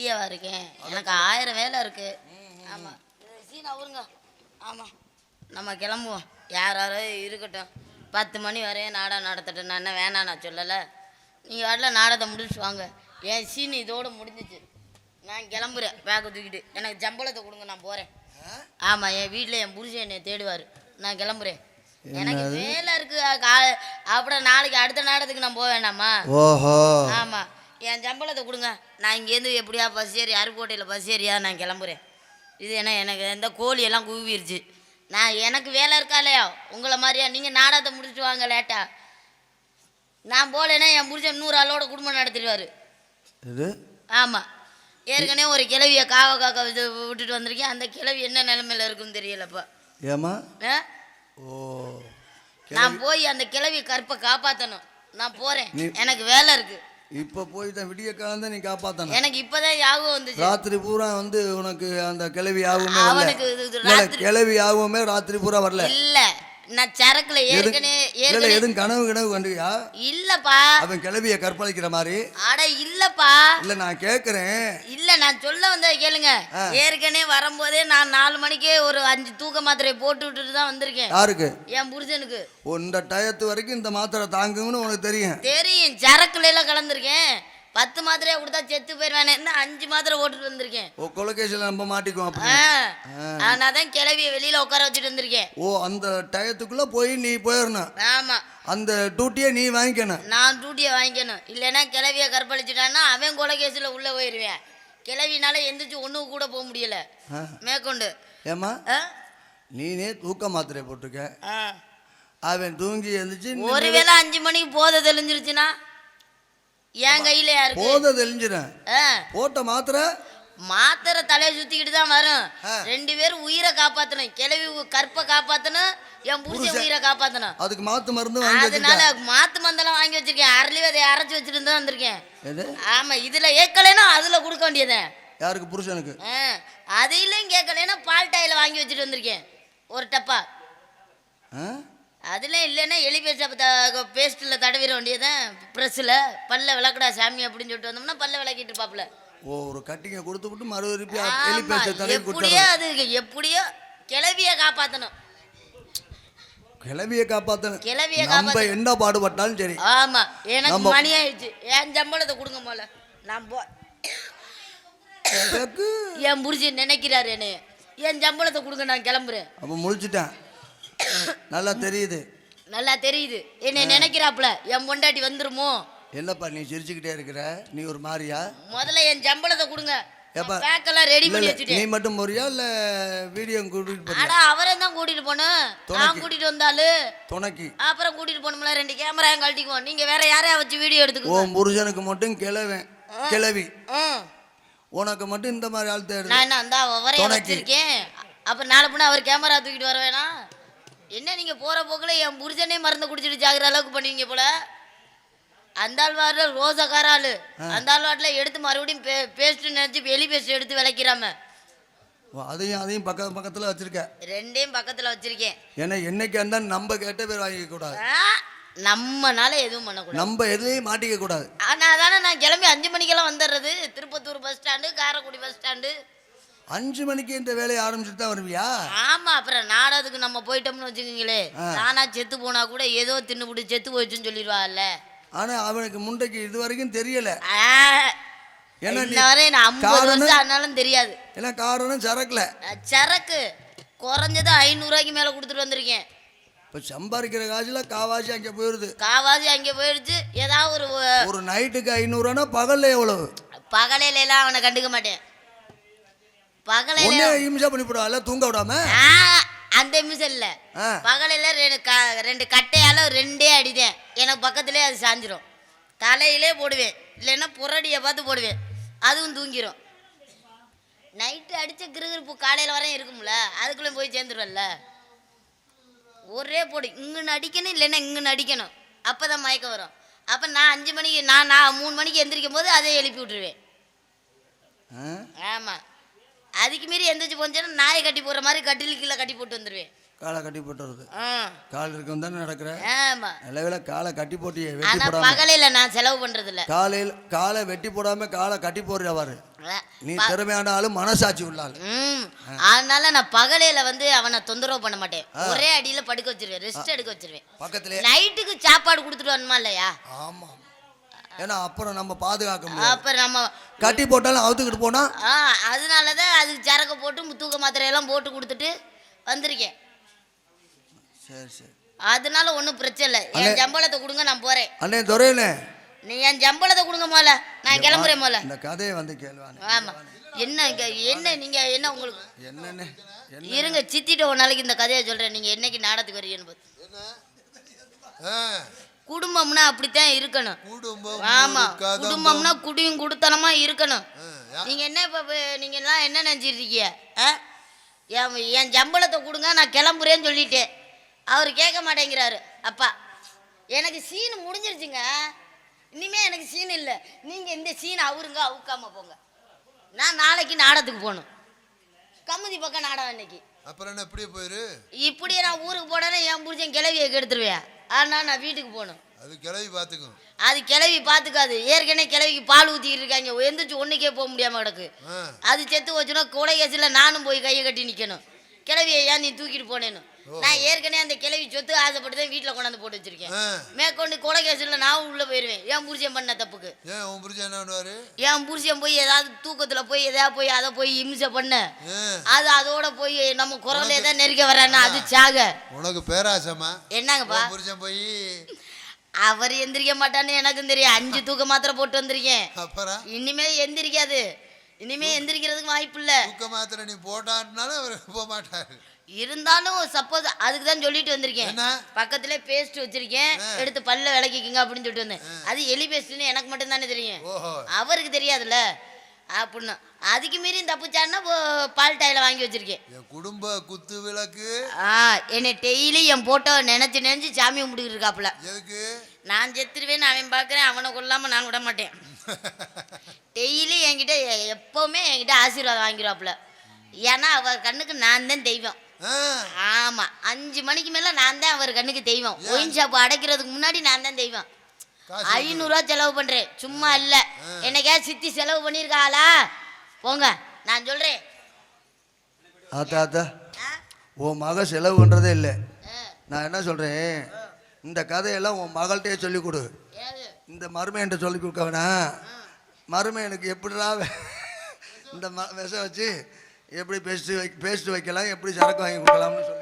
வெட்டியாவா இருக்கேன். எனக்கு ஆயிரம் வேலை இருக்கு. ஆமா. சீனா ஊருங்க ஆமா. நம்ம கிளம்புவோம். யார் யாரோ இருக்கட்டும். பத்து மணி வரையும் நாடகம் நடத்தட்டும். நான் என்ன வேணாம் நான் சொல்லலை. நீங்கள் வரல நாடகத்தை முடிச்சுட்டு வாங்க. என் சீன் இதோட முடிஞ்சிச்சு. நான் கிளம்புறேன். பேக்கை தூக்கிட்டு. எனக்கு ஜம்பளத்தை கொடுங்க நான் போகிறேன் ஆமாம் என் வீட்டில் என் புருஷன் என்னை தேடுவார். நான் கிளம்புறேன். எனக்கு வேலை இருக்கு. அப்புறம் நாளைக்கு அடுத்த நாடகத்துக்கு நான் போக வேண்டாமா ஓஹோ. ஆமா. என் சம்பளத்தை கொடுங்க. நான் இங்கேருந்து எப்படியா பஸ் ஏறி அருக்கோட்டையில் பஸ் ஏறியா நான் கிளம்புறேன். இது என்ன எனக்கு இந்த கோழி எல்லாம் குவிருச்சு நான் எனக்கு வேலை இருக்கா இல்லையா? உங்களை மாதிரியா? நீங்கள் நாடகத்தை முடிச்சுட்டு வாங்க லேட்டா. நான் போகலைன்னா என் புருஷன் நூறு ஆளோட குடும்பம் நடத்திடுவார். இது ஆமாம் ஏற்கனவே ஒரு கிழவியை காவ காக்க இது விட்டுட்டு வந்திருக்கேன். அந்த கிழவி என்ன நிலமையில இருக்குன்னு தெரியலப்பா. ஏமா? ஓ. நான் போய் அந்த கிழவி கற்பை காப்பாற்றணும் நான் போகிறேன் எனக்கு வேலை இருக்குது இப்போ போய் தான் விடிய காலம் நீ காப்பாத்தணும். எனக்கு இப்போதான் ஞாபகம் வந்துச்சு. ராத்திரி பூரா வந்து உனக்கு அந்த கிளவி ராத்திரி- கிளவி ஆகுமே ராத்திரி பூரா வரல. இல்ல. நான் சரக்குல ஏற்கனவே ஏற்கனவே எதுவும் கனவு கனவு கண்டுயா இல்லப்பா. அவன் கிளவிய கற்பழிக்கிற மாதிரி. அட இல்லப்பா. இல்ல நான் கேக்குறேன். இல்ல நான் சொல்ல வந்ததை கேளுங்க. ஏற்கனவே வரும்போதே நான் நாலு மணிக்கே ஒரு அஞ்சு தூக்க மாத்திரையை போட்டு விட்டுட்டு தான் வந்திருக்கேன். யாருக்கு? என் புருஷனுக்கு. இந்த டயத்து வரைக்கும் இந்த மாத்திரை தாங்கும்னு உனக்கு தெரியும். தெரியும். சரக்குல எல்லாம் கலந்துருக்கேன். பத்து மாத்திரையா கொடுத்தா செத்து போயிருவேன் என்ன அஞ்சு மாத்திரை போட்டுட்டு வந்திருக்கேன். ஓ கொலகேஷன்ல நம்ம மாட்டிக்குவோம். அதனால தான் கிளவிய வெளியில உட்கார வச்சுட்டு வந்திருக்கேன். ஓ அந்த டயத்துக்குள்ள போய் நீ போயிடணும். ஆமா. அந்த டியூட்டியை நீ வாங்கிக்கணும். நான் டியூட்டியை வாங்கிக்கணும். இல்லைன்னா கிளவியை கற்பழிச்சிட்டான்னா அவன் கொலை கேஸில் உள்ளே போயிடுவேன் கிளவினால எந்திரிச்சு ஒன்று கூட போக முடியல. மேற்கொண்டு. ஏமா? நீனே தூக்க மாத்திரை போட்டிருக்க. அவன் தூங்கி எழுந்துச்சு ஒருவேளை அஞ்சு மணிக்கு போதை தெளிஞ்சிருச்சுன்னா என் கையில யாருக்கு? போத தெளிஞ்சிடும் ஆ. போட்ட மாத்திரை? மாத்திரை தலையை சுத்திக்கிட்டு தான் வரும். ரெண்டு பேரும் உயிரை காப்பாத்தணும். கிளவி கற்பை காப்பாத்தணும். என் புருஷன். உயிரை காப்பாத்தணும். அதுக்கு மாத்து மருந்து அதனால மாத்து மந்தெல்லாம் வாங்கி வச்சிருக்கேன். அரளி விதையை அரைச்சி வச்சுட்டு தான் வந்திருக்கேன். ஆமா இதுல ஏக்கலைன்னா அதுல கொடுக்க வேண்டியதே. யாருக்கு? புருஷனுக்கு. ஆ, அது இல்லையும் கேட்கலன்னா பால் டாயில் வாங்கி வச்சுட்டு வந்திருக்கேன். ஒரு டப்பா. ஆ? அதில் இல்லைன்னா எலி பேஸ்ட் பேஸ்ட்டில் தடவிட வேண்டியதான் ப்ரெஸ்ஸில் பல்ல விளக்குடா சாமி அப்படின்னு சொல்லிட்டு வந்தோம்னா பல்ல விளக்கிட்டு இருப்பாப்புல. ஓ ஒரு கட்டிங்க கொடுத்து விட்டு மறுபடியும் எப்படியோ அது எப்படியோ கிளவிய காப்பாற்றணும் கிளவிய காப்பாத்தணும். கிளவிய நம்ம காப்பாற்றணும் என்ன பாடுபட்டாலும் சரி. ஆமா எனக்கு மணி ஆயிடுச்சு என் சம்பளத்தை கொடுங்க போல நான் போ என் புருஷன் நினைக்கிறாரு என்னைய. என் சம்பளத்தை கொடுங்க நான் கிளம்புறேன். அப்ப முழிச்சிட்டேன். நல்லா தெரியுது. நல்லா தெரியுது. என்னை நினைக்கிறாப்புல என் பொண்டாட்டி வந்துருமோ? என்னப்பா நீ சிரிச்சுக்கிட்டே இருக்கிற? நீ ஒரு மாதிரியா முதல்ல என் சம்பளத்தை கொடுங்க. ஏப்பா, பேக்கெல்லாம் ரெடி பண்ணி வச்சுட்டேன். நீ மட்டும் போறியா இல்ல வீடியோ கூட்டிட்டு போறியா? அட அவரே தான் கூட்டிட்டு நான். கூட்டிட்டு வந்தாலு துணைக்கு. அப்புறம் கூட்டிட்டு போனோம்ல ரெண்டு கேமராயும் கழட்டிக்குவோம். நீங்க வேற யாரையா வச்சு வீடியோ எடுத்துக்கோ உன் புருஷனுக்கு மட்டும் கிளவன் கிளவி. உனக்கு மட்டும் இந்த மாதிரி ஆள் நான் என்ன அந்த அவரே. வச்சிருக்கேன். அப்ப நாளை பின்ன அவர் கேமரா தூக்கிட்டு வர வேணாம்? என்ன நீங்க போற போக்குல என் புருஷனே மருந்து குடிச்சிட்டு ஜாகிற அளவுக்கு பண்ணுவீங்க போல? அந்த ஆள் வாரில் ரோசக்கார ஆளு அந்த ஆள் வாட்டில் எடுத்து மறுபடியும் பே பேஸ்ட் நினைச்சு எலி பேஸ்ட் எடுத்து விளக்கிறாம. அதையும் அதையும் பக்க பக்கத்துல வச்சிருக்க. ரெண்டையும் பக்கத்துல வச்சிருக்கேன். ஏன்னா என்னைக்கு இருந்தாலும் நம்ம கேட்ட பேர் வாங்கிக்க கூடாது. நம்மனால எதுவும் பண்ணக்கூடாது நம்ம எதுலையும் மாட்டிக்க கூடாது. ஆனால் தானே நான் கிளம்பி அஞ்சு மணிக்கெல்லாம் வந்துடுறது Tirupattur bus stand Karaikudi bus stand அஞ்சு மணிக்கு இந்த வேலையை ஆரம்பிச்சுட்டு தான் வருவியா? ஆமா அப்புறம் நாடகத்துக்கு நம்ம போயிட்டோம்னு வச்சுக்கோங்களே. நானா செத்து போனா கூட ஏதோ தின்னுபிடி செத்து போயிடுச்சுன்னு சொல்லிடுவாள்ல. ஆனா அவனுக்கு முண்டைக்கு இது வரைக்கும் தெரியல ஆனாலும் தெரியாது. ஏன்னா காரணம் சரக்குல. சரக்கு. குறைஞ்சது ஐநூறுரூவாய்க்கு மேலே கொடுத்துட்டு வந்திருக்கேன். இப்போ சம்பாதிக்கிற காசுல காவாசி அங்கே போயிடுது காவாசி அங்கே போயிடுச்சு ஏதாவது ஒரு ஒரு நைட்டுக்கு ஐநூறுவானா பகல்ல எவ்வளவு? பகலையில எல்லாம் அவனை கண்டுக்க மாட்டேன். பகலையில ஒன்னே இம்சா பண்ணி போடுவாள் தூங்க விடாம? அந்த நிமிஷம் இல்லை. ஆ. பகலில் ரெண்டு ரெண்டு கட்டையால ரெண்டே அடித்தேன் எனக்கு பக்கத்துலேயே அது சாஞ்சிரும். தலையிலே போடுவேன். இல்லைன்னா புரடியை பார்த்து போடுவேன். அதுவும் தூங்கிரும். நைட்டு அடித்த கிருகிருப்பு காலையில் வரையும் இருக்கும்ல அதுக்குள்ளே போய் சேர்ந்துருவல்ல ஒரே போடு. இங்கே அடிக்கணும் இல்லைன்னா இங்கே அடிக்கணும் அப்போ தான் மயக்கம் வரும். அப்போ நான் அஞ்சு மணிக்கு நான் நான் மூணு மணிக்கு எந்திரிக்கும் போது அதை எழுப்பி விட்டுருவேன்? ஆமாம் அதுக்கு மீறி எந்திரிச்சு போச்சுன்னா நாயை கட்டி போடுற மாதிரி கட்டில் கீழே கட்டி போட்டு வந்துடுவேன் காலை கட்டி போட்டு வருது ஆ. கால் இருக்கும் தானே நடக்கிற? ஆமா. காலை கட்டி போட்டியே வெட்டி ஆனா போடாம. பகலையில நான் செலவு பண்றது இல்ல காலையில் காலை வெட்டி போடாம காலை கட்டி போடுறவாரு நீ திறமையான ஆளு மனசாட்சி உள்ள ஆளு. ம். அதனால நான் பகலையில வந்து அவனை தொந்தரவு பண்ண மாட்டேன். ஒரே அடியில படுக்க வச்சிருவேன். ரெஸ்ட் எடுக்க வச்சிருவேன். பக்கத்திலே. நைட்டுக்கு சாப்பாடு கொடுத்துட்டு வரணுமா இல்லையா? ஆமா. ஏன்னா அப்புறம் நம்ம பாதுகாக்க முடியாது. அப்ப நம்ம கட்டி போட்டாலும் அவுத்துக்கிட்டு போனா? ஆ அதனால தான் அதுக்கு சரக்கு போட்டு தூக்க மாத்திரையெல்லாம் போட்டு கொடுத்துட்டு வந்திருக்கேன். சரி சரி. அதனால ஒன்றும் பிரச்சனை இல்லை. என் சம்பளத்தை கொடுங்க நான் போறேன். அண்ணே துறையில நீ என் சம்பளத்தை கொடுங்க போல நான் கிளம்புறேன் போல இந்த கதையை வந்து கேள்வானே ஆமா. என்ன என்ன நீங்க என்ன உங்களுக்கு? என்னன்னு என்ன இருங்க சித்திட்ட ஒரு நாளைக்கு இந்த கதையை சொல்றேன். நீங்க என்னைக்கு நாடகத்துக்கு வரீங்கன்னு பார்த்து. குடும்பம்னா அப்படித்தான் இருக்கணும். குடும்பம் ஆமா. குடும்பம்னா குடியும் குடுத்தனமா இருக்கணும். நீங்க என்ன இப்ப நீங்க எல்லாம் என்ன? என் என் சம்பளத்தை கொடுங்க நான் கிளம்புறேன்னு சொல்லிட்டேன். அவர் கேட்க மாட்டேங்கிறாரு. அப்பா எனக்கு சீன் முடிஞ்சிருச்சுங்க. இனிமே எனக்கு சீன் இல்லை. நீங்க இந்த சீன் அவருங்க அவுக்காம போங்க. நான் நாளைக்கு நாடகத்துக்கு போகணும். கமுதி பக்கம் நாடகம் இன்னைக்கு. அப்புறம் என்ன இப்படியே போயிரு? இப்படியே நான் ஊருக்கு போனேன்னா என் புரிச்சேன் கிளவியை கெடுத்துருவேன். ஆனால் நான் வீட்டுக்கு போகணும். அது கிளவி பார்த்துக்கும் அது கிளவி பார்த்துக்காது. ஏற்கனவே கிளவிக்கு பால் ஊற்றிக்கிட்டு இருக்காங்க. எந்திரிச்சு ஒன்றுக்கே போக முடியாம கிடக்கு. அது செத்து வச்சுனா கொலை கேசில் நானும் போய் கையை கட்டி நிற்கணும் கிளவியை ஏன் நீ தூக்கிட்டு போனேன்னு? நான் ஏற்கனவே அந்த கிளவி சொத்து ஆசைப்பட்டு தான் வீட்டில் கொண்டாந்து போட்டு வச்சிருக்கேன். மேற்கொண்டு கொலை கேசில் நான் உள்ளே போயிடுவேன் ஏன் புருஷன் பண்ண தப்புக்கு. உன் புரிஞ்சா என்ன பண்ணுவாரு? என் புருஷன் போய் ஏதாவது தூக்கத்தில் போய் எதாவது போய் அதை போய் இம்சை பண்ண. அது அதோட போய் நம்ம குரலே தான் நெருக்க வரான்னா அது சாக. உனக்கு பேராசமா என்னங்கப்பா? புருஷன் போய் அவர் எந்திரிக்க மாட்டான்னு எனக்கும் தெரியும். அஞ்சு தூக்க மாத்திரை போட்டு வந்திருக்கேன். அப்புறம்? இனிமே எந்திரிக்காது. இனிமே எந்திரிக்கிறதுக்கு வாய்ப்பு இல்ல. தூக்க மாத்திரை நீ போட்டான்னாலும் அவர் போக மாட்டாரு. இருந்தாலும் சப்போஸ் அதுக்கு தான் சொல்லிட்டு வந்திருக்கேன்? பக்கத்துல பேஸ்ட் வச்சிருக்கேன். எடுத்து பல்ல விளக்கிக்கிங்க அப்படின்னு சொல்லிட்டு வந்தேன். அது எலி பேஸ்ட்னு எனக்கு மட்டும் தானே தெரியும் அவருக்கு தெரியாதுல்ல. அப்படின்னு. அதுக்கு மீறி தப்புச்சான்னா பால் டாயில வாங்கி வச்சிருக்கேன். என் குடும்ப குத்து விளக்கு? ஆ என்னை டெய்லி என் போட்டோ நினைச்சு நினைச்சு சாமி கும்பிட்டு இருக்காப்புல. நான் செத்துருவேன் அவன் பார்க்குறேன் அவனை கொல்லாம நான் விட மாட்டேன். டெய்லி என்கிட்ட எப்பவுமே என்கிட்ட ஆசீர்வாதம் வாங்கிடுவாப்புல ஏன்னா அவர் கண்ணுக்கு நான் தான் தெய்வம். ஆமா அஞ்சு மணிக்கு மேல நான் தான் அவர் கண்ணுக்கு தெய்வம். ஒயின் ஷாப் அடைக்கிறதுக்கு முன்னாடி நான் தான் தெய்வம். ஐநூறுரூவா செலவு பண்றேன். சும்மா இல்ல. என்னைக்கா சித்தி செலவு பண்ணியிருக்காளா போங்க நான் சொல்றேன். ஆத்தா ஆத்தா. ஆ? உன் மக செலவு பண்ணுறதே இல்லை. நான் என்ன சொல்கிறேன் இந்த கதையெல்லாம் உன் மகள்கிட்டயே சொல்லிக் கொடு. ஏது? இந்த மருமையன்ட்ட சொல்லி கொடுக்க வேணாம். மருமையனுக்கு எப்படிடா இந்த ம விஷம் வச்சு எப்படி பேசி வை பேஸ்ட்டு வைக்கலாம் எப்படி சரக்கு வாங்கி கொடுக்கலாம்னு சொல்லி